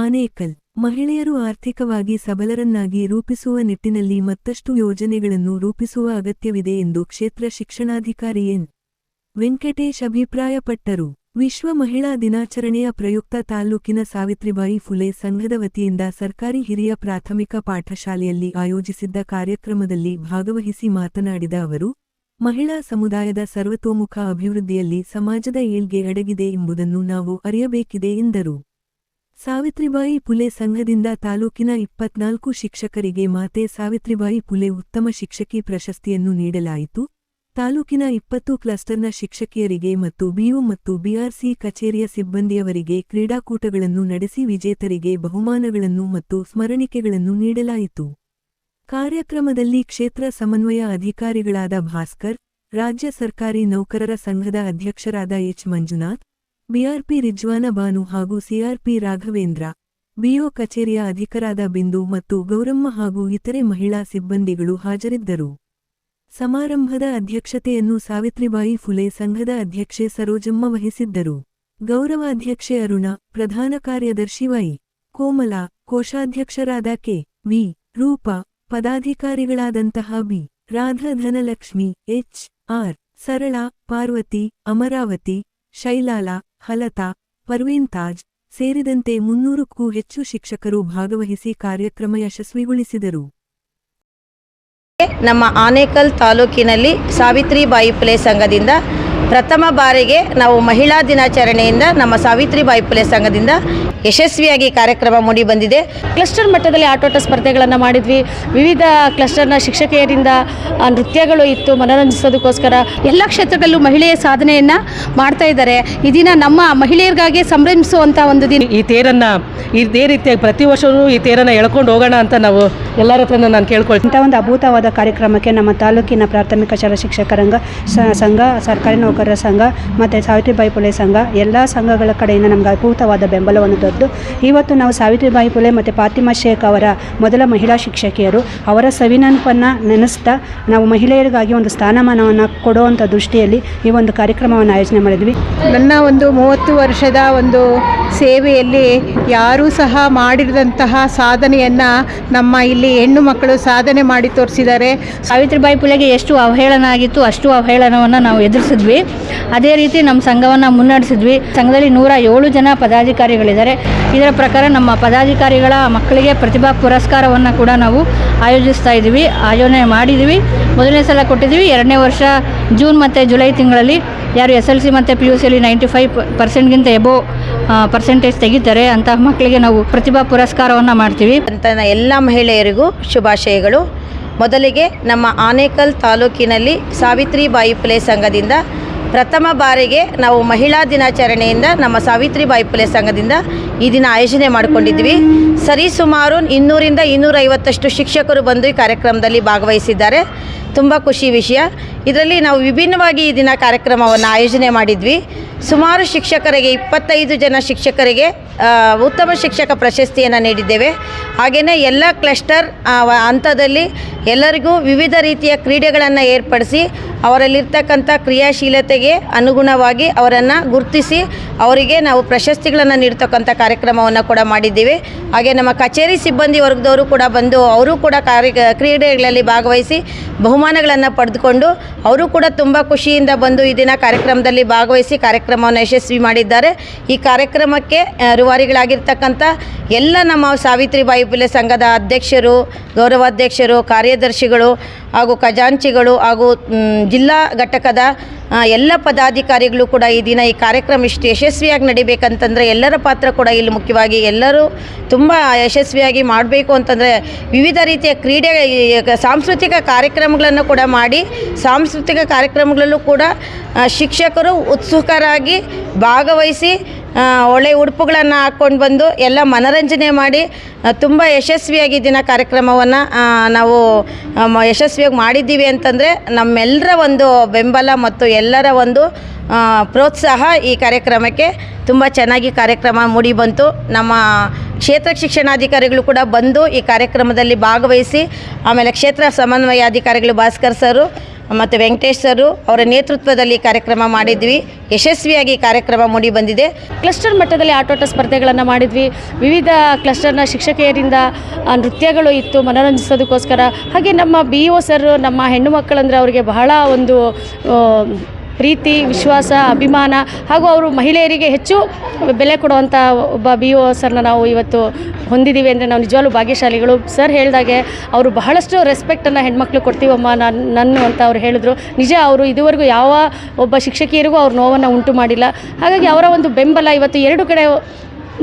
ಆನೇಕಲ್, ಮಹಿಳೆಯರು ಆರ್ಥಿಕವಾಗಿ ಸಬಲರನ್ನಾಗಿ ರೂಪಿಸುವ ನಿಟ್ಟಿನಲ್ಲಿ ಮತ್ತಷ್ಟು ಯೋಜನೆಗಳನ್ನು ರೂಪಿಸುವ ಅಗತ್ಯವಿದೆ ಎಂದು ಕ್ಷೇತ್ರ ಶಿಕ್ಷಣಾಧಿಕಾರಿ ಎನ್. ವೆಂಕಟೇಶ್ ಅಭಿಪ್ರಾಯಪಟ್ಟರು. ವಿಶ್ವ ಮಹಿಳಾ ದಿನಾಚರಣೆಯ ಪ್ರಯುಕ್ತ ತಾಲೂಕಿನ ಸಾವಿತ್ರಿಬಾಯಿ ಫುಲೆ ಸಂಘದ ವತಿಯಿಂದ ಸರ್ಕಾರಿ ಹಿರಿಯ ಪ್ರಾಥಮಿಕ ಪಾಠಶಾಲೆಯಲ್ಲಿ ಆಯೋಜಿಸಿದ್ದ ಕಾರ್ಯಕ್ರಮದಲ್ಲಿ ಭಾಗವಹಿಸಿ ಮಾತನಾಡಿದ ಅವರು, ಮಹಿಳಾ ಸಮುದಾಯದ ಸರ್ವತೋಮುಖ ಅಭಿವೃದ್ಧಿಯಲ್ಲಿ ಸಮಾಜದ ಏಳ್ಗೆ ಅಡಗಿದೆ ಎಂಬುದನ್ನು ನಾವು ಅರಿಯಬೇಕಿದೆ ಎಂದರು. ಸಾವಿತ್ರಿಬಾಯಿ ಪುಲೆ ಸಂಘದಿಂದ ತಾಲೂಕಿನ ಇಪ್ಪತ್ನಾಲ್ಕು ಶಿಕ್ಷಕರಿಗೆ ಮಾತೆ ಸಾವಿತ್ರಿಬಾಯಿ ಪುಲೆ ಉತ್ತಮ ಶಿಕ್ಷಕಿ ಪ್ರಶಸ್ತಿಯನ್ನು ನೀಡಲಾಯಿತು. ತಾಲೂಕಿನ ಇಪ್ಪತ್ತು ಕ್ಲಸ್ಟರ್ನ ಶಿಕ್ಷಕಿಯರಿಗೆ ಮತ್ತು ಬಿಒ ಮತ್ತು ಬಿಆರ್ಸಿ ಕಚೇರಿಯ ಸಿಬ್ಬಂದಿಯವರಿಗೆ ಕ್ರೀಡಾಕೂಟಗಳನ್ನು ನಡೆಸಿ ವಿಜೇತರಿಗೆ ಬಹುಮಾನಗಳನ್ನು ಮತ್ತು ಸ್ಮರಣಿಕೆಗಳನ್ನು ನೀಡಲಾಯಿತು. ಕಾರ್ಯಕ್ರಮದಲ್ಲಿ ಕ್ಷೇತ್ರ ಸಮನ್ವಯ ಅಧಿಕಾರಿಗಳಾದ ಭಾಸ್ಕರ್, ರಾಜ್ಯ ಸರ್ಕಾರಿ ನೌಕರರ ಸಂಘದ ಅಧ್ಯಕ್ಷರಾದ ಎಚ್ ಮಂಜುನಾಥ್ ಬಿಆರ್ಪಿ ರಿಜ್ವಾನ ಬಾನು ಹಾಗೂ ಸಿಆರ್ಪಿ ರಾಘವೇಂದ್ರ, ಬಿಒ ಕಚೇರಿಯ ಅಧಿಕರಾದ ಬಿಂದು ಮತ್ತು ಗೌರಮ್ಮ ಹಾಗೂ ಇತರೆ ಮಹಿಳಾ ಸಿಬ್ಬಂದಿಗಳು ಹಾಜರಿದ್ದರು. ಸಮಾರಂಭದ ಅಧ್ಯಕ್ಷತೆಯನ್ನು ಸಾವಿತ್ರಿಬಾಯಿ ಫುಲೆ ಸಂಘದ ಅಧ್ಯಕ್ಷೆ ಸರೋಜಮ್ಮ ವಹಿಸಿದ್ದರು. ಗೌರವಾಧ್ಯಕ್ಷೆ ಅರುಣ, ಪ್ರಧಾನ ಕಾರ್ಯದರ್ಶಿ ವೈ ಕೋಮಲ, ಕೋಶಾಧ್ಯಕ್ಷರಾದ ಕೆ ವಿ ರೂಪ, ಪದಾಧಿಕಾರಿಗಳಾದಂತಹ B Radha Dhanalakshmi, H R Sarala, Parvathi, Amaravathi, ಶೈಲಾಲ ಹಲತಾ Parveen Taj ಸೇರಿದಂತೆ ಮುನ್ನೂರಕ್ಕೂ ಹೆಚ್ಚು ಶಿಕ್ಷಕರು ಭಾಗವಹಿಸಿ ಕಾರ್ಯಕ್ರಮ ಯಶಸ್ವಿಗೊಳಿಸಿದರು. ನಮ್ಮ ಆನೇಕಲ್ ತಾಲೂಕಿನಲ್ಲಿ ಸಾವಿತ್ರಿಬಾಯಿ ಪ್ಲೇ ಸಂಘದಿಂದ ಪ್ರಥಮ ಬಾರಿಗೆ ನಾವು ಮಹಿಳಾ ದಿನಾಚರಣೆಯಿಂದ ನಮ್ಮ ಸಾವಿತ್ರಿಬಾಯಿ ಪುಲೆ ಸಂಘದಿಂದ ಯಶಸ್ವಿಯಾಗಿ ಕಾರ್ಯಕ್ರಮ ಮೂಡಿ ಬಂದಿದೆ. ಕ್ಲಸ್ಟರ್ ಮಟ್ಟದಲ್ಲಿ ಆಟೋಟ ಸ್ಪರ್ಧೆಗಳನ್ನು ಮಾಡಿದ್ವಿ. ವಿವಿಧ ಕ್ಲಸ್ಟರ್ನ ಶಿಕ್ಷಕಿಯರಿಂದ ಆ, ನೃತ್ಯಗಳು ಇತ್ತು ಮನೋರಂಜಿಸೋದಕ್ಕೋಸ್ಕರ ಎಲ್ಲ ಕ್ಷೇತ್ರದಲ್ಲೂ ಮಹಿಳೆಯ ಸಾಧನೆಯನ್ನು ಮಾಡ್ತಾ ಇದ್ದಾರೆ. ಈ ದಿನ ನಮ್ಮ ಮಹಿಳೆಯರಿಗಾಗಿ ಸಂಭ್ರಮಿಸುವಂಥ ಒಂದು ದಿನ. ಈ ತೇರನ್ನು ಇದೇ ರೀತಿಯಾಗಿ ಪ್ರತಿ ವರ್ಷವೂ ಈ ತೇರನ್ನು ಎಳ್ಕೊಂಡು ಹೋಗೋಣ ಅಂತ ನಾವು ಎಲ್ಲರ ಹತ್ರನೂ ನಾನು ಕೇಳ್ಕೊಳ್ತೀನಿ. ಇಂಥ ಒಂದು ಅಭೂತವಾದ ಕಾರ್ಯಕ್ರಮಕ್ಕೆ ನಮ್ಮ ತಾಲೂಕಿನ ಪ್ರಾಥಮಿಕ ಶಾಲಾ ಶಿಕ್ಷಕರಂಗ ಸ- ಸಂಘ ಸರ್ಕಾರಿ ನೌಕರರ ಸಂಘ ಮತ್ತು ಸಾವಿತ್ರಿಬಾಯಿ ಫುಲೆ ಸಂಘ ಎಲ್ಲ ಸಂಘಗಳ ಕಡೆಯಿಂದ ನಮಗೆ ಅಪೂರ್ತವಾದ ಬೆಂಬಲವನ್ನು ದೊರೆತು. ಇವತ್ತು ನಾವು ಸಾವಿತ್ರಿಬಾಯಿ ಫುಲೆ ಮತ್ತು ಫಾತಿಮಾ ಶೇಖ್ ಅವರ ಮೊದಲ ಮಹಿಳಾ ಶಿಕ್ಷಕಿಯರು. ಅವರ ಸವಿನೆನಪನ್ನು ನೆನೆಸ್ತಾ ನಾವು ಮಹಿಳೆಯರಿಗಾಗಿ ಒಂದು ಸ್ಥಾನಮಾನವನ್ನು ಕೊಡುವಂಥ ದೃಷ್ಟಿಯಲ್ಲಿ ಈ ಒಂದು ಕಾರ್ಯಕ್ರಮವನ್ನು ಆಯೋಜನೆ ಮಾಡಿದ್ವಿ. ನನ್ನ ಒಂದು ಮೂವತ್ತು ವರ್ಷದ ಒಂದು ಸೇವೆಯಲ್ಲಿ ಯಾರೂ ಸಹ ಮಾಡಿರದಂತಹ ಸಾಧನೆಯನ್ನು ನಮ್ಮ ಇಲ್ಲಿ ಹೆಣ್ಣು ಮಕ್ಕಳು ಸಾಧನೆ ಮಾಡಿ ತೋರಿಸಿದ್ದಾರೆ. ಸಾವಿತ್ರಿಬಾಯಿ ಪುಲೆಗೆ ಎಷ್ಟು ಅವಹೇಳನ ಆಗಿತ್ತು ಅಷ್ಟು ಅವಹೇಳನವನ್ನು ನಾವು ಎದುರಿಸಿದ್ವಿ. ಅದೇ ರೀತಿ ನಮ್ಮ ಸಂಘವನ್ನು ಮುನ್ನಡೆಸಿದ್ವಿ. ಸಂಘದಲ್ಲಿ ನೂರ ಏಳು ಜನ ಪದಾಧಿಕಾರಿಗಳಿದ್ದಾರೆ. ಇದರ ಪ್ರಕಾರ ನಮ್ಮ ಪದಾಧಿಕಾರಿಗಳ ಮಕ್ಕಳಿಗೆ ಪ್ರತಿಭಾ ಪುರಸ್ಕಾರವನ್ನು ಕೂಡ ನಾವು ಆಯೋಜಿಸ್ತಾ ಇದ್ದೀವಿ. ಆಯೋಜನೆ ಮಾಡಿದ್ದೀವಿ. ಮೊದಲನೇ ಸಲ ಕೊಟ್ಟಿದ್ದೀವಿ. ಎರಡನೇ ವರ್ಷ ಜೂನ್ ಮತ್ತು ಜುಲೈ ತಿಂಗಳಲ್ಲಿ ಯಾರು ಎಸ್ ಎಲ್ ಸಿ ಮತ್ತು ಪಿ ಯು ಸಿಯಲ್ಲಿ ನೈಂಟಿ ಫೈವ್ ಪರ್ಸೆಂಟ್ಗಿಂತ ಎಬೋ ಪರ್ಸೆಂಟೇಜ್ ತೆಗಿತಾರೆ. ಅಂತಹ ಮಕ್ಕಳಿಗೆ ನಾವು ಪ್ರತಿಭಾ ಪುರಸ್ಕಾರವನ್ನು ಮಾಡ್ತೀವಿ. ಅಂತ ಎಲ್ಲ ಮಹಿಳೆಯರಿಗೂ ಶುಭಾಶಯಗಳು. ಮೊದಲಿಗೆ ನಮ್ಮ ಆನೇಕಲ್ ತಾಲೂಕಿನಲ್ಲಿ ಸಾವಿತ್ರಿಬಾಯಿ ಫುಲೆ ಸಂಘದಿಂದ ಪ್ರಥಮ ಬಾರಿಗೆ ನಾವು ಮಹಿಳಾ ದಿನಾಚರಣೆಯಿಂದ ನಮ್ಮ ಸಾವಿತ್ರಿಬಾಯಿ ಪುಲೆ ಸಂಘದಿಂದ ಈ ದಿನ ಆಯೋಜನೆ ಮಾಡಿಕೊಂಡಿದ್ವಿ. ಸರಿಸುಮಾರು ಇನ್ನೂರಿಂದ ಇನ್ನೂರೈವತ್ತಷ್ಟು ಶಿಕ್ಷಕರು ಬಂದು ಈ ಕಾರ್ಯಕ್ರಮದಲ್ಲಿ ಭಾಗವಹಿಸಿದ್ದಾರೆ. ತುಂಬ ಖುಷಿ ವಿಷಯ. ಇದರಲ್ಲಿ ನಾವು ವಿಭಿನ್ನವಾಗಿ ಈ ದಿನ ಕಾರ್ಯಕ್ರಮವನ್ನು ಆಯೋಜನೆ ಮಾಡಿದ್ವಿ. ಸುಮಾರು ಶಿಕ್ಷಕರಿಗೆ, ಇಪ್ಪತ್ತೈದು ಜನ ಶಿಕ್ಷಕರಿಗೆ ಉತ್ತಮ ಶಿಕ್ಷಕ ಪ್ರಶಸ್ತಿಯನ್ನು ನೀಡಿದ್ದೇವೆ. ಹಾಗೆಯೇ ಎಲ್ಲ ಕ್ಲಸ್ಟರ್ ಹಂತದಲ್ಲಿ ಎಲ್ಲರಿಗೂ ವಿವಿಧ ರೀತಿಯ ಕ್ರೀಡೆಗಳನ್ನು ಏರ್ಪಡಿಸಿ, ಅವರಲ್ಲಿರ್ತಕ್ಕಂಥ ಕ್ರಿಯಾಶೀಲತೆಗೆ ಅನುಗುಣವಾಗಿ ಅವರನ್ನು ಗುರುತಿಸಿ, ಅವರಿಗೆ ನಾವು ಪ್ರಶಸ್ತಿಗಳನ್ನು ನೀಡ್ತಕ್ಕಂಥ ಕಾರ್ಯಕ್ರಮವನ್ನು ಕೂಡ ಮಾಡಿದ್ದೀವಿ. ಹಾಗೆ ನಮ್ಮ ಕಚೇರಿ ಸಿಬ್ಬಂದಿ ವರ್ಗದವರು ಕೂಡ ಬಂದು, ಅವರು ಕೂಡ ಕಾರ್ಯ, ಕ್ರೀಡೆಗಳಲ್ಲಿ ಭಾಗವಹಿಸಿ ಬಹುಮಾನಗಳನ್ನು ಪಡೆದುಕೊಂಡು ಅವರು ಕೂಡ ತುಂಬ ಖುಷಿಯಿಂದ ಬಂದು ಈ ದಿನ ಕಾರ್ಯಕ್ರಮದಲ್ಲಿ ಭಾಗವಹಿಸಿ ಕಾರ್ಯಕ್ರಮವನ್ನು ಯಶಸ್ವಿ ಮಾಡಿದ್ದಾರೆ. ಈ ಕಾರ್ಯಕ್ರಮಕ್ಕೆ ರೂವಾರಿಗಳಾಗಿರ್ತಕ್ಕಂಥ ಎಲ್ಲ ನಮ್ಮ ಸಾವಿತ್ರಿಬಾಯಿ ಫುಲೆ ಸಂಘದ ಅಧ್ಯಕ್ಷರು, ಗೌರವಾಧ್ಯಕ್ಷರು, ಕಾರ್ಯದರ್ಶಿಗಳು ಹಾಗೂ ಖಜಾಂಚಿಗಳು ಹಾಗೂ ಜಿಲ್ಲಾ ಘಟಕದ ಎಲ್ಲ ಪದಾಧಿಕಾರಿಗಳು ಕೂಡ ಈ ದಿನ ಈ ಕಾರ್ಯಕ್ರಮ ಇಷ್ಟು ಯಶಸ್ವಿಯಾಗಿ ನಡಿಬೇಕಂತಂದರೆ ಎಲ್ಲರ ಪಾತ್ರ ಕೂಡ ಇಲ್ಲಿ ಮುಖ್ಯವಾಗಿ ಎಲ್ಲರೂ ತುಂಬ ಯಶಸ್ವಿಯಾಗಿ ಮಾಡಬೇಕು ಅಂತಂದರೆ ವಿವಿಧ ರೀತಿಯ ಕ್ರೀಡೆ ಸಾಂಸ್ಕೃತಿಕ ಕಾರ್ಯಕ್ರಮಗಳನ್ನು ಕೂಡ ಮಾಡಿ ಸಾಂಸ್ಕೃತಿಕ ಕಾರ್ಯಕ್ರಮಗಳಲ್ಲೂ ಕೂಡ ಶಿಕ್ಷಕರು ಉತ್ಸುಕರಾಗಿ ಭಾಗವಹಿಸಿ ಒಳ್ಳೆಯ ಉಡುಪುಗಳನ್ನು ಹಾಕ್ಕೊಂಡು ಬಂದು ಎಲ್ಲ ಮನರಂಜನೆ ಮಾಡಿ ತುಂಬ ಯಶಸ್ವಿಯಾಗಿ ದಿನ ಕಾರ್ಯಕ್ರಮವನ್ನು ನಾವು ಯಶಸ್ವಿಯಾಗಿ ಮಾಡಿದ್ದೀವಿ ಅಂತಂದರೆ ನಮ್ಮೆಲ್ಲರ ಒಂದು ಬೆಂಬಲ ಮತ್ತು ಎಲ್ಲರ ಒಂದು ಪ್ರೋತ್ಸಾಹ ಈ ಕಾರ್ಯಕ್ರಮಕ್ಕೆ. ತುಂಬ ಚೆನ್ನಾಗಿ ಕಾರ್ಯಕ್ರಮ ಮೂಡಿ ಬಂತು. ನಮ್ಮ ಕ್ಷೇತ್ರ ಶಿಕ್ಷಣಾಧಿಕಾರಿಗಳು ಕೂಡ ಬಂದು ಈ ಕಾರ್ಯಕ್ರಮದಲ್ಲಿ ಭಾಗವಹಿಸಿ, ಆಮೇಲೆ ಕ್ಷೇತ್ರ ಸಮನ್ವಯ ಅಧಿಕಾರಿಗಳು ಭಾಸ್ಕರ್ ಸರು ಮತ್ತು ವೆಂಕಟೇಶ್ ಸರು, ಅವರ ನೇತೃತ್ವದಲ್ಲಿ ಕಾರ್ಯಕ್ರಮ ಮಾಡಿದ್ವಿ. ಯಶಸ್ವಿಯಾಗಿ ಕಾರ್ಯಕ್ರಮ ಮೂಡಿ ಬಂದಿದೆ. ಕ್ಲಸ್ಟರ್ ಮಟ್ಟದಲ್ಲಿ ಆಟೋಟ ಸ್ಪರ್ಧೆಗಳನ್ನು ಮಾಡಿದ್ವಿ. ವಿವಿಧ ಕ್ಲಸ್ಟರ್ನ ಶಿಕ್ಷಕಿಯರಿಂದ ನೃತ್ಯಗಳು ಇತ್ತು, ಮನೋರಂಜಿಸೋದಕ್ಕೋಸ್ಕರ. ಹಾಗೆ ನಮ್ಮ ಬಿ ಒ ಸರ್, ನಮ್ಮ ಹೆಣ್ಣು ಮಕ್ಕಳಂದ್ರೆ ಅವರಿಗೆ ಬಹಳ ಒಂದು ಪ್ರೀತಿ, ವಿಶ್ವಾಸ, ಅಭಿಮಾನ ಹಾಗೂ ಅವರು ಮಹಿಳೆಯರಿಗೆ ಹೆಚ್ಚು ಬೆಲೆ ಕೊಡುವಂಥ ಒಬ್ಬ ಬಿ ಒ ಸರ್ನ ನಾವು ಇವತ್ತು ಹೊಂದಿದ್ದೀವಿ ಅಂದರೆ ನಾವು ನಿಜವಾಗ್ಲೂ ಭಾಗ್ಯಶಾಲಿಗಳು. ಸರ್ ಹೇಳಿದಾಗೆ ಅವರು ಬಹಳಷ್ಟು ರೆಸ್ಪೆಕ್ಟನ್ನು ಹೆಣ್ಮಕ್ಳು ಕೊಡ್ತೀವಮ್ಮ ನಾನು ಅಂತ ಅವ್ರು ಹೇಳಿದ್ರು. ನಿಜ ಅವರು ಇದುವರೆಗೂ ಯಾವ ಒಬ್ಬ ಶಿಕ್ಷಕಿಯರಿಗೂ ಅವ್ರ ನೋವನ್ನು ಉಂಟು ಮಾಡಿಲ್ಲ. ಹಾಗಾಗಿ ಅವರ ಒಂದು ಬೆಂಬಲ ಇವತ್ತು ಎರಡು ಕಡೆ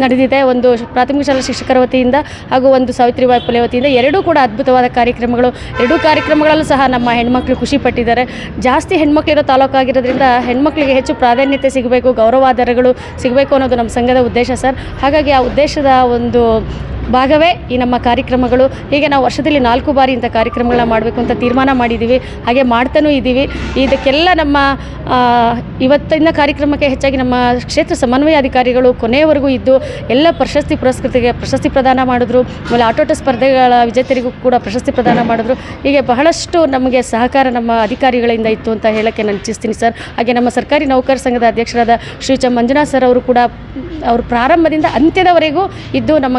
ನಡೆದಿದೆ. ಒಂದು ಪ್ರಾಥಮಿಕ ಶಾಲಾ ಶಿಕ್ಷಕರ ವತಿಯಿಂದ ಹಾಗೂ ಒಂದು ಸಾವಿತ್ರಿಬಾಯಿ ಪುಲೆ ವತಿಯಿಂದ ಎರಡೂ ಕೂಡ ಅದ್ಭುತವಾದ ಕಾರ್ಯಕ್ರಮಗಳು. ಎರಡೂ ಕಾರ್ಯಕ್ರಮಗಳಲ್ಲೂ ಸಹ ನಮ್ಮ ಹೆಣ್ಮಕ್ಳು ಖುಷಿ ಪಟ್ಟಿದ್ದಾರೆ. ಜಾಸ್ತಿ ಹೆಣ್ಮಕ್ಳಿರೋ ತಾಲೂಕಾಗಿರೋದ್ರಿಂದ ಹೆಣ್ಮಕ್ಳಿಗೆ ಹೆಚ್ಚು ಪ್ರಾಧಾನ್ಯತೆ ಸಿಗಬೇಕು, ಗೌರವಾಧಾರಗಳು ಸಿಗಬೇಕು ಅನ್ನೋದು ನಮ್ಮ ಸಂಘದ ಉದ್ದೇಶ ಸರ್. ಹಾಗಾಗಿ ಆ ಉದ್ದೇಶದ ಒಂದು ಭಾಗವೇ ಈ ನಮ್ಮ ಕಾರ್ಯಕ್ರಮಗಳು. ಹೀಗೆ ನಾವು ವರ್ಷದಲ್ಲಿ ನಾಲ್ಕು ಬಾರಿ ಇಂಥ ಕಾರ್ಯಕ್ರಮಗಳನ್ನ ಮಾಡಬೇಕು ಅಂತ ತೀರ್ಮಾನ ಮಾಡಿದ್ದೀವಿ ಹಾಗೆ ಮಾಡ್ತಾನೂ ಇದ್ದೀವಿ. ಇದಕ್ಕೆಲ್ಲ ನಮ್ಮ ಇವತ್ತಿನ ಕಾರ್ಯಕ್ರಮಕ್ಕೆ ಹೆಚ್ಚಾಗಿ ನಮ್ಮ ಕ್ಷೇತ್ರ ಸಮನ್ವಯ ಅಧಿಕಾರಿಗಳು ಕೊನೆಯವರೆಗೂ ಇದ್ದು, ಎಲ್ಲ ಪ್ರಶಸ್ತಿ ಪುರಸ್ಕೃತಿಗೆ ಪ್ರಶಸ್ತಿ ಪ್ರದಾನ ಮಾಡಿದ್ರು. ಆಮೇಲೆ ಆಟೋಟ ಸ್ಪರ್ಧೆಗಳ ವಿಜೇತರಿಗೂ ಕೂಡ ಪ್ರಶಸ್ತಿ ಪ್ರದಾನ ಮಾಡಿದ್ರು. ಹೀಗೆ ಬಹಳಷ್ಟು ನಮಗೆ ಸಹಕಾರ ನಮ್ಮ ಅಧಿಕಾರಿಗಳಿಂದ ಇತ್ತು ಅಂತ ಹೇಳೋಕ್ಕೆ ನಾನು ಇಚ್ಛಿಸ್ತೀನಿ ಸರ್. ಹಾಗೆ ನಮ್ಮ ಸರ್ಕಾರಿ ನೌಕರ ಸಂಘದ ಅಧ್ಯಕ್ಷರಾದ ಶ್ರೀ ಚ ಮಂಜುನಾಥ್ ಸರ್ ಅವರು ಕೂಡ, ಅವರು ಪ್ರಾರಂಭದಿಂದ ಅಂತ್ಯದವರೆಗೂ ಇದ್ದು ನಮ್ಮ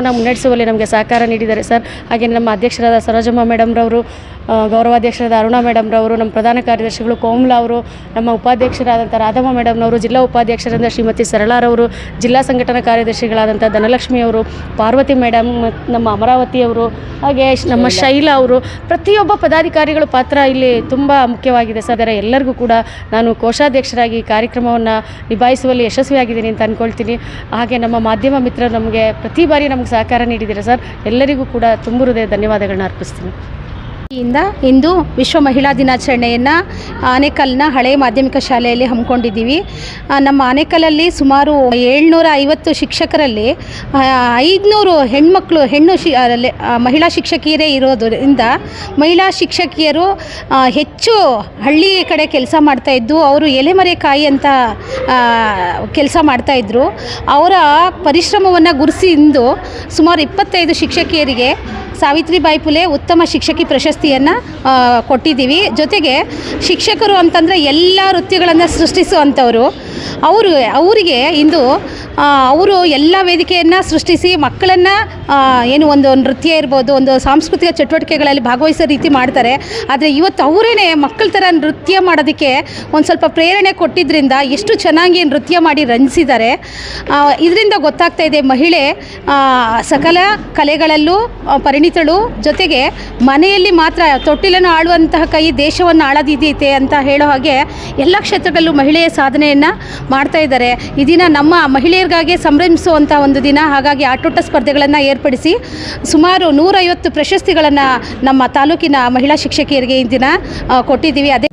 ಕಾರ್ಯಕ್ರಮವನ್ನು ಮುನ್ನಡೆಸುವಲ್ಲಿ ನಮಗೆ ಸಹಕಾರ ನೀಡಿದ್ದಾರೆ ಸರ್. ಹಾಗೆ ನಮ್ಮ ಅಧ್ಯಕ್ಷರಾದ ಸರೋಜಮ್ಮ ಮೇಡಮ್ರವರು ಗೌರವಾಧ್ಯಕ್ಷರಾದ ಅರುಣಾ ಮೇಡಮ್ರವರು, ನಮ್ಮ ಪ್ರಧಾನ ಕಾರ್ಯದರ್ಶಿಗಳು ಕೋಮಲ ಅವರು, ನಮ್ಮ ಉಪಾಧ್ಯಕ್ಷರಾದಂಥ ರಾಧಮ್ಮ ಮೇಡಮ್ನವರು, ಜಿಲ್ಲಾ ಉಪಾಧ್ಯಕ್ಷರಾದ ಶ್ರೀಮತಿ ಸರಳಾರವರು ಜಿಲ್ಲಾ ಸಂಘಟನಾ ಕಾರ್ಯದರ್ಶಿಗಳಾದಂಥ ಧನಲಕ್ಷ್ಮಿಯವರು ಪಾರ್ವತಿ ಮೇಡಮ್ ನಮ್ಮ ಅಮರಾವತಿಯವರು ಹಾಗೆ ನಮ್ಮ ಶೈಲಾ ಅವರು, ಪ್ರತಿಯೊಬ್ಬ ಪದಾಧಿಕಾರಿಗಳು ಪಾತ್ರ ಇಲ್ಲಿ ತುಂಬ ಮುಖ್ಯವಾಗಿದೆ ಸರ್. ಅದರ ಎಲ್ಲರಿಗೂ ಕೂಡ ನಾನು ಕೋಶಾಧ್ಯಕ್ಷರಾಗಿ ಕಾರ್ಯಕ್ರಮವನ್ನು ನಿಭಾಯಿಸುವಲ್ಲಿ ಯಶಸ್ವಿಯಾಗಿದ್ದೀನಿ ಅಂತ ಅಂದ್ಕೊಳ್ತೀನಿ ಹಾಗೆ ನಮ್ಮ ಮಾಧ್ಯಮ ಮಿತ್ರರು ನಮಗೆ ಪ್ರತಿ ಬಾರಿ ನಮಗೆ ಸಹಕಾರ ನೀಡಿದ್ದೀರಾ ಸರ್? ಎಲ್ಲರಿಗೂ ಕೂಡ ತುಂಬ ಹೃದಯ ಧನ್ಯವಾದಗಳನ್ನ ಅರ್ಪಿಸ್ತೀನಿ. ಇಂದ ಇಂದು ವಿಶ್ವ ಮಹಿಳಾ ದಿನಾಚರಣೆಯನ್ನು ಆನೇಕಲ್ನ ಹಳೆ ಮಾಧ್ಯಮಿಕ ಶಾಲೆಯಲ್ಲಿ ಹಮ್ಮಿಕೊಂಡಿದ್ದೀವಿ. ನಮ್ಮ ಆನೇಕಲಲ್ಲಿ ಸುಮಾರು ಏಳ್ನೂರ ಐವತ್ತು ಶಿಕ್ಷಕರಲ್ಲಿ ಐದುನೂರು ಹೆಣ್ಮಕ್ಳು, ಹೆಣ್ಣು ಶಿ ಮಹಿಳಾ ಶಿಕ್ಷಕಿಯರೇ ಇರೋದರಿಂದ ಮಹಿಳಾ ಶಿಕ್ಷಕಿಯರು ಹೆಚ್ಚು ಹಳ್ಳಿ ಕಡೆ ಕೆಲಸ ಮಾಡ್ತಾಯಿದ್ದು ಅವರು ಎಲೆಮರೆಕಾಯಿ ಅಂತ ಕೆಲಸ ಮಾಡ್ತಾಯಿದ್ರು ಅವರ ಪರಿಶ್ರಮವನ್ನು ಗುರುಸಿಂದು ಸುಮಾರು ಇಪ್ಪತ್ತೈದು ಶಿಕ್ಷಕಿಯರಿಗೆ ಸಾವಿತ್ರಿಬಾಯಿ ಫುಲೆ ಉತ್ತಮ ಶಿಕ್ಷಕಿ ಪ್ರಶಸ್ತಿಯನ್ನು ಕೊಟ್ಟಿದ್ದೀವಿ. ಜೊತೆಗೆ ಶಿಕ್ಷಕರು ಅಂತಂದರೆ ಎಲ್ಲ ವೃತ್ತಿಗಳನ್ನು ಸೃಷ್ಟಿಸುವಂಥವರು. ಅವರು, ಅವರಿಗೆ ಇಂದು ಅವರು ಎಲ್ಲ ವೇದಿಕೆಯನ್ನು ಸೃಷ್ಟಿಸಿ ಮಕ್ಕಳನ್ನು ಏನು ಒಂದು ನೃತ್ಯ ಇರ್ಬೋದು, ಒಂದು ಸಾಂಸ್ಕೃತಿಕ ಚಟುವಟಿಕೆಗಳಲ್ಲಿ ಭಾಗವಹಿಸೋ ರೀತಿ ಮಾಡ್ತಾರೆ. ಆದರೆ ಇವತ್ತು ಅವರೇ ಮಕ್ಕಳ ಥರ ನೃತ್ಯ ಮಾಡೋದಕ್ಕೆ ಒಂದು ಸ್ವಲ್ಪ ಪ್ರೇರಣೆ ಕೊಟ್ಟಿದ್ದರಿಂದ ಎಷ್ಟು ಚೆನ್ನಾಗಿ ನೃತ್ಯ ಮಾಡಿ ರಂಜಿಸಿದ್ದಾರೆ. ಇದರಿಂದ ಗೊತ್ತಾಗ್ತಾ ಇದೆ ಮಹಿಳೆ ಸಕಲ ಕಲೆಗಳಲ್ಲೂ ಪರಿಣಿತಳು. ಜೊತೆಗೆ ಮನೆಯಲ್ಲಿ ಮಾತ್ರ ತೊಟ್ಟಿಲನ್ನು ಆಳುವಂತಹ ಕೈ ದೇಶವನ್ನು ಆಳದಿದೈತೆ ಅಂತ ಹೇಳೋ ಹಾಗೆ ಎಲ್ಲ ಕ್ಷೇತ್ರದಲ್ಲೂ ಮಹಿಳೆಯ ಸಾಧನೆಯನ್ನು ಮಾಡ್ತಾ ಇದ್ದಾರೆ. ಈ ದಿನ ನಮ್ಮ ಮಹಿಳೆಯರಿಗಾಗಿ ಸಂಭ್ರಮಿಸುವಂಥ ಒಂದು ದಿನ. ಹಾಗಾಗಿ ಆಟೋಟ ಸ್ಪರ್ಧೆಗಳನ್ನು ಏರ್ಪಡಿಸಿ ಸುಮಾರು ನೂರೈವತ್ತು ಪ್ರಶಸ್ತಿಗಳನ್ನು ನಮ್ಮ ತಾಲೂಕಿನ ಮಹಿಳಾ ಶಿಕ್ಷಕಿಯರಿಗೆ ಈ ದಿನ ಕೊಟ್ಟಿದ್ದೀವಿ. ಅದೇ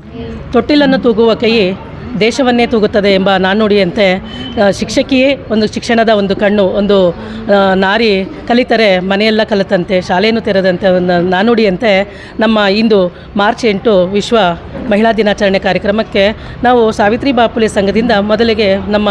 ತೊಟ್ಟಿಲನ್ನು ತೂಗುವ ಕೈ ದೇಶವನ್ನೇ ತೂಗುತ್ತದೆ ಎಂಬ ನಾಣ್ಣುಡಿಯಂತೆ ಶಿಕ್ಷಕಿಯೇ ಒಂದು ಶಿಕ್ಷಣದ ಒಂದು ಕಣ್ಣು, ಒಂದು ನಾರಿ ಕಲಿತರೆ ಮನೆಯೆಲ್ಲ ಕಲಿತಂತೆ, ಶಾಲೆಯನ್ನು ತೆರೆದಂತೆ ಒಂದು ನಾಣ್ಣುಡಿಯಂತೆ ನಮ್ಮ ಇಂದು ಮಾರ್ಚ್ ಎಂಟು ವಿಶ್ವ ಮಹಿಳಾ ದಿನಾಚರಣೆ ಕಾರ್ಯಕ್ರಮಕ್ಕೆ ನಾವು ಸಾವಿತ್ರಿ ಬಾಪುಲೆ ಸಂಘದಿಂದ ಮೊದಲಿಗೆ ನಮ್ಮ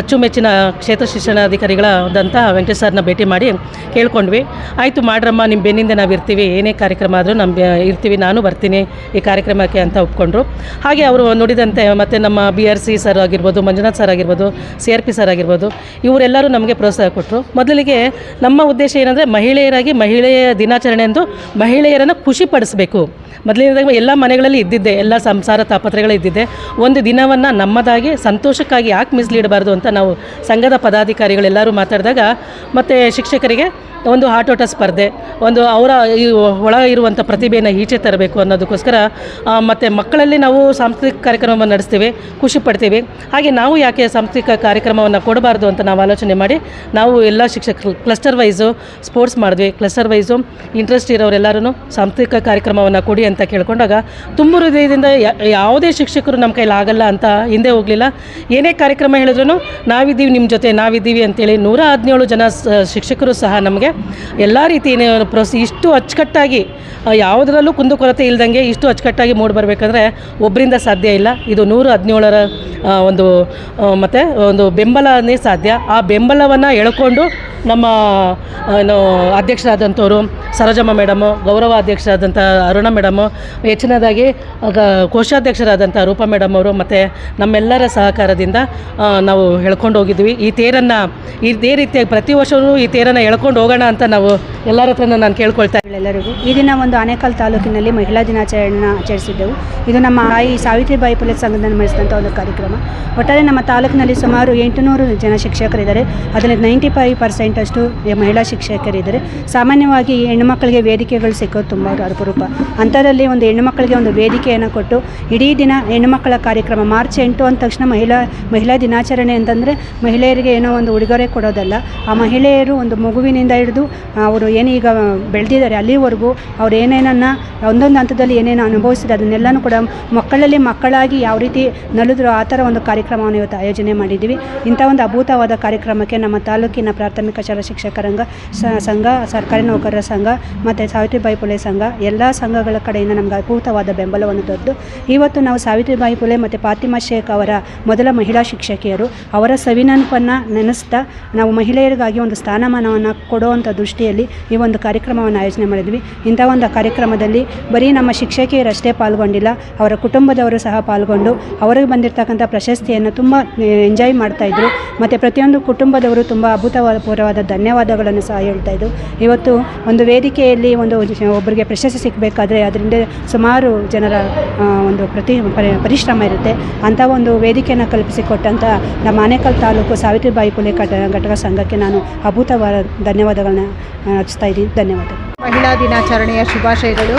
ಅಚ್ಚುಮೆಚ್ಚಿನ ಕ್ಷೇತ್ರ ಶಿಕ್ಷಣಾಧಿಕಾರಿಗಳಾದಂಥ ವೆಂಕಟೇಶ್ ಸರ್ನ ಭೇಟಿ ಮಾಡಿ ಕೇಳ್ಕೊಂಡ್ವಿ. ಆಯಿತು ಮಾಡ್ರಮ್ಮ ನಿಮ್ಮ ಬೆನ್ನಿಂದ ನಾವು ಇರ್ತೀವಿ ಏನೇ ಕಾರ್ಯಕ್ರಮ ಆದರೂ ನಮ್ಮ ಇರ್ತೀವಿ, ನಾನು ಬರ್ತೀನಿ ಈ ಕಾರ್ಯಕ್ರಮಕ್ಕೆ ಅಂತ ಒಪ್ಕೊಂಡ್ರು. ಹಾಗೆ ಅವರು ನುಡಿದಂತೆ ಮತ್ತು ನಮ್ಮ ಬಿ ಆರ್ ಸಿ ಸರ್ ಆಗಿರ್ಬೋದು, ಮಂಜುನಾಥ್ ಸರ್ ಆಗಿರ್ಬೋದು ಸಿ ಆರ್ ಪಿ ಸರ್ ಆಗಿರ್ಬೋದು, ಇವರೆಲ್ಲರೂ ನಮಗೆ ಪ್ರೋತ್ಸಾಹ ಕೊಟ್ಟರು ಮೊದಲಿಗೆ ನಮ್ಮ ಉದ್ದೇಶ ಏನಂದರೆ ಮಹಿಳೆಯರಾಗಿ ಮಹಿಳೆಯ ದಿನಾಚರಣೆ ಎಂದು ಮಹಿಳೆಯರನ್ನು ಖುಷಿಪಡಿಸಬೇಕು ಮೊದಲನೇದಾಗಿ ಎಲ್ಲ ಮನೆಗಳಲ್ಲಿ ಇದ್ದಿದ್ದೆ, ಎಲ್ಲ ಸಂಸಾರ ತಾಪತ್ರೆಗಳು ಇದ್ದಿದ್ದೆ. ಒಂದು ದಿನವನ್ನು ನಮ್ಮದಾಗಿ, ಸಂತೋಷಕ್ಕಾಗಿ ಯಾಕೆ ಮೀಸಲಿಡಬಾರ್ದು ಅಂತ ನಾವು ಸಂಘದ ಪದಾಧಿಕಾರಿಗಳೆಲ್ಲರೂ ಮಾತಾಡಿದಾಗ, ಮತ್ತು ಶಿಕ್ಷಕರಿಗೆ ಒಂದು ಆಟೋಟ ಸ್ಪರ್ಧೆ, ಒಂದು ಅವರ ಒಳ ಇರುವಂಥ ಪ್ರತಿಭೆಯನ್ನು ಈಚೆ ತರಬೇಕು ಅನ್ನೋದಕ್ಕೋಸ್ಕರ ಮತ್ತು ಮಕ್ಕಳಲ್ಲಿ ನಾವು ಸಾಂಸ್ಕೃತಿಕ ಕಾರ್ಯಕ್ರಮವನ್ನು ನಡೆಸ್ತೀವಿ, ಖುಷಿ ಪಡ್ತೀವಿ. ಹಾಗೆ ನಾವು ಯಾಕೆ ಸಾಂಸ್ಕೃತಿಕ ಕಾರ್ಯಕ್ರಮವನ್ನು ಕೊಡಬಾರ್ದು ಅಂತ ನಾವು ಆಲೋಚನೆ ಮಾಡಿ, ನಾವು ಎಲ್ಲ ಶಿಕ್ಷಕರು ಕ್ಲಸ್ಟರ್ ವೈಸು ಸ್ಪೋರ್ಟ್ಸ್ ಮಾಡಿದ್ವಿ. ಕ್ಲಸ್ಟರ್ ವೈಸು ಇಂಟ್ರೆಸ್ಟ್ ಇರೋರೆಲ್ಲರೂ ಸಾಂಸ್ಕೃತಿಕ ಕಾರ್ಯಕ್ರಮವನ್ನು ಕೊಡಿ ಅಂತ ಕೇಳ್ಕೊಂಡಾಗ ತುಂಬ ಹೃದಯದಿಂದ ಯಾವುದೇ ಶಿಕ್ಷಕರು ನಮ್ಮ ಕೈಲಿ ಆಗಲ್ಲ ಅಂತ ಹಿಂದೆ ಹೋಗಲಿಲ್ಲ. ಏನೇ ಕಾರ್ಯಕ್ರಮ ಹೇಳಿದ್ರು ನಾವಿದ್ದೀವಿ ನಿಮ್ಮ ಜೊತೆ, ನಾವಿದ್ದೀವಿ ಅಂತೇಳಿ ನೂರ ಹದಿನೇಳು ಜನ ಶಿಕ್ಷಕರು ಸಹ ನಮಗೆ ಎಲ್ಲ ರೀತಿ ಪ್ರೋಸ್ ಇಷ್ಟು ಅಚ್ಚುಕಟ್ಟಾಗಿ ಯಾವುದರಲ್ಲೂ ಕುಂದುಕೊರತೆ ಇಲ್ದಂಗೆ ಇಷ್ಟು ಅಚ್ಚುಕಟ್ಟಾಗಿ ಮೂಡಿ ಬರಬೇಕಂದ್ರೆ ಒಬ್ಬರಿಂದ ಸಾಧ್ಯ ಇಲ್ಲ. ಇದು ನೂರ ಹದಿನೇಳು ಹದಿನೇಳರ ಒಂದು ಮತ್ತು ಒಂದು ಬೆಂಬಲನೇ ಸಾಧ್ಯ. ಆ ಬೆಂಬಲವನ್ನು ಎಳ್ಕೊಂಡು ನಮ್ಮ ಏನು ಅಧ್ಯಕ್ಷರಾದಂಥವರು ಸರೋಜಮ್ಮ ಮೇಡಮು ಗೌರವ ಅಧ್ಯಕ್ಷರಾದಂಥ ಅರುಣ ಮೇಡಮು ಹೆಚ್ಚಿನದಾಗಿ, ಆಗ ಕೋಶಾಧ್ಯಕ್ಷರಾದಂಥ ರೂಪಾ ಮೇಡಮ್ ಅವರು ಮತ್ತು ನಮ್ಮೆಲ್ಲರ ಸಹಕಾರದಿಂದ ನಾವು ಹೇಳ್ಕೊಂಡು ಹೋಗಿದ್ವಿ. ಈ ತೇರನ್ನು, ಇದೇ ರೀತಿಯಾಗಿ ಪ್ರತಿ ವರ್ಷವೂ ಈ ತೇರನ್ನು ಎಳ್ಕೊಂಡು ಹೋಗೋಣ ಅಂತ ನಾವು ಎಲ್ಲರ ಹತ್ರ ನಾನು ಕೇಳ್ಕೊಳ್ತಾ ಎಲ್ಲರಿಗೂ. ಈ ದಿನ ಒಂದು ಆನೇಕಲ್ ತಾಲೂಕಿನಲ್ಲಿ ಮಹಿಳಾ ದಿನಾಚರಣೆಯನ್ನು ಆಚರಿಸಿದ್ದೆವು. ಇದು ನಮ್ಮ ತಾಯಿ ಸಾವಿತ್ರಿಬಾಯಿ ಪುಲೆ ಸಂಘದಿಂದ ನಡೆಸಿದಂಥ ಒಂದು ಕಾರ್ಯಕ್ರಮ. ಒಟ್ಟಾರೆ ನಮ್ಮ ತಾಲೂಕಿನಲ್ಲಿ ಸುಮಾರು ಎಂಟುನೂರು ಜನ ಶಿಕ್ಷಕರಿದ್ದಾರೆ. ಅದರಲ್ಲಿ ನೈಂಟಿ ಫೈವ್ ಪರ್ಸೆಂಟ್ ಅಷ್ಟು ಮಹಿಳಾ ಶಿಕ್ಷಕರಿದ್ದಾರೆ. ಸಾಮಾನ್ಯವಾಗಿ ಹೆಣ್ಣುಮಕ್ಕಳಿಗೆ ವೇದಿಕೆಗಳು ಸಿಕ್ಕೋದು ತುಂಬ ಅಪರೂಪ. ಅಂಥದ್ರಲ್ಲಿ ಒಂದು ಹೆಣ್ಣುಮಕ್ಕಳಿಗೆ ಒಂದು ವೇದಿಕೆಯನ್ನು ಕೊಟ್ಟು ಇಡೀ ದಿನ ಹೆಣ್ಣುಮಕ್ಕಳ ಕಾರ್ಯಕ್ರಮ ಮಾರ್ಚ್ ಎಂಟು ಅಂದ ತಕ್ಷಣ ಮಹಿಳಾ ಮಹಿಳಾ ದಿನಾಚರಣೆ ಅಂತಂದರೆ ಮಹಿಳೆಯರಿಗೆ ಏನೋ ಒಂದು ಉಡುಗೊರೆ ಕೊಡೋದಲ್ಲ, ಆ ಮಹಿಳೆಯರು ಒಂದು ಮಗುವಿನಿಂದ ಹಿಡಿದು ಅವರು ಏನೀಗ ಬೆಳೆದಿದ್ದಾರೆ ಅಲ್ಲಿವರೆಗೂ ಅವ್ರು ಏನೇನನ್ನು ಒಂದೊಂದು ಹಂತದಲ್ಲಿ ಏನೇನು ಅನುಭವಿಸಿದೆ ಅದನ್ನೆಲ್ಲನೂ ಕೂಡ ಮಕ್ಕಳಲ್ಲಿ ಮಕ್ಕಳಾಗಿ ಯಾವ ರೀತಿ ನಲಿದ್ರು ಆ ಥರ ಒಂದು ಕಾರ್ಯಕ್ರಮವನ್ನು ಇವತ್ತು ಆಯೋಜನೆ ಮಾಡಿದ್ದೀವಿ. ಇಂಥ ಒಂದು ಅಭೂತವಾದ ಕಾರ್ಯಕ್ರಮಕ್ಕೆ ನಮ್ಮ ತಾಲೂಕಿನ ಪ್ರಾಥಮಿಕ ಶಾಲಾ ಶಿಕ್ಷಕರಂಗ ಸಂಘ, ಸರ್ಕಾರಿ ನೌಕರರ ಸಂಘ ಮತ್ತು ಸಾವಿತ್ರಿಬಾಯಿ ಪುಲೆ ಸಂಘ, ಎಲ್ಲ ಸಂಘಗಳ ಕಡೆಯಿಂದ ನಮಗೆ ಅಭೂತವಾದ ಬೆಂಬಲವನ್ನು ದೊರೆತು ಇವತ್ತು ನಾವು ಸಾವಿತ್ರಿಬಾಯಿ ಫುಲೆ ಮತ್ತು ಫಾತಿಮಾ ಶೇಖ್ ಅವರ ಮೊದಲ ಮಹಿಳಾ ಶಿಕ್ಷಕಿಯರು ಅವರ ಸವಿನೆನಪನ್ನು ನೆನೆಸ್ತಾ ನಾವು ಮಹಿಳೆಯರಿಗಾಗಿ ಒಂದು ಸ್ಥಾನಮಾನವನ್ನು ಕೊಡುವಂಥ ದೃಷ್ಟಿಯಲ್ಲಿ ಈ ಒಂದು ಕಾರ್ಯಕ್ರಮವನ್ನು ಆಯೋಜನೆ ಮಾಡಿದ್ವಿ. ಇಂಥ ಒಂದು ಕಾರ್ಯಕ್ರಮದಲ್ಲಿ ಬರೀ ನಮ್ಮ ಶಿಕ್ಷಕಿಯರಷ್ಟೇ ಪಾಲ್ಗೊಂಡಿಲ್ಲ, ಅವರ ಕುಟುಂಬದವರು ಸಹ ಪಾಲ್ಗೊಂಡು ಅವರಿಗೆ ಬಂದಿರತಕ್ಕಂಥ ಪ್ರಶಸ್ತಿಯನ್ನು ತುಂಬ ಎಂಜಾಯ್ ಮಾಡ್ತಾಯಿದ್ರು ಮತ್ತು ಪ್ರತಿಯೊಂದು ಕುಟುಂಬದವರು ತುಂಬ ಅಭೂತಪೂರ್ವವಾದ ಧನ್ಯವಾದಗಳನ್ನು ಸಹ ಹೇಳ್ತಾಯಿದ್ರು ಇವತ್ತು ಒಂದು ವೇದಿಕೆಯಲ್ಲಿ ಒಂದು ಒಬ್ಬರಿಗೆ ಪ್ರಶಸ್ತಿ ಸಿಗಬೇಕಾದ್ರೆ ಅದರಿಂದ ಸುಮಾರು ಜನರ ಒಂದು ಪ್ರತಿ ಪರಿಶ್ರಮ ಇರುತ್ತೆ. ಅಂಥ ಒಂದು ವೇದಿಕೆಯನ್ನು ಕಲ್ಪಿಸಿಕೊಟ್ಟಂಥ ನಮ್ಮ ಆನೇಕಲ್ ತಾಲೂಕು ಸಾವಿತ್ರಿಬಾಯಿ ಪುಲೆ ಕಟ, ಘಟಕ ಸಂಘಕ್ಕೆ ನಾನು ಅಭೂತವಾದ ಧನ್ಯವಾದಗಳನ್ನ ಅರ್ಪಿಸ್ತಾ ಇದ್ದೀನಿ. ಧನ್ಯವಾದ ಮಹಿಳಾ ದಿನಾಚರಣೆಯ ಶುಭಾಶಯಗಳು.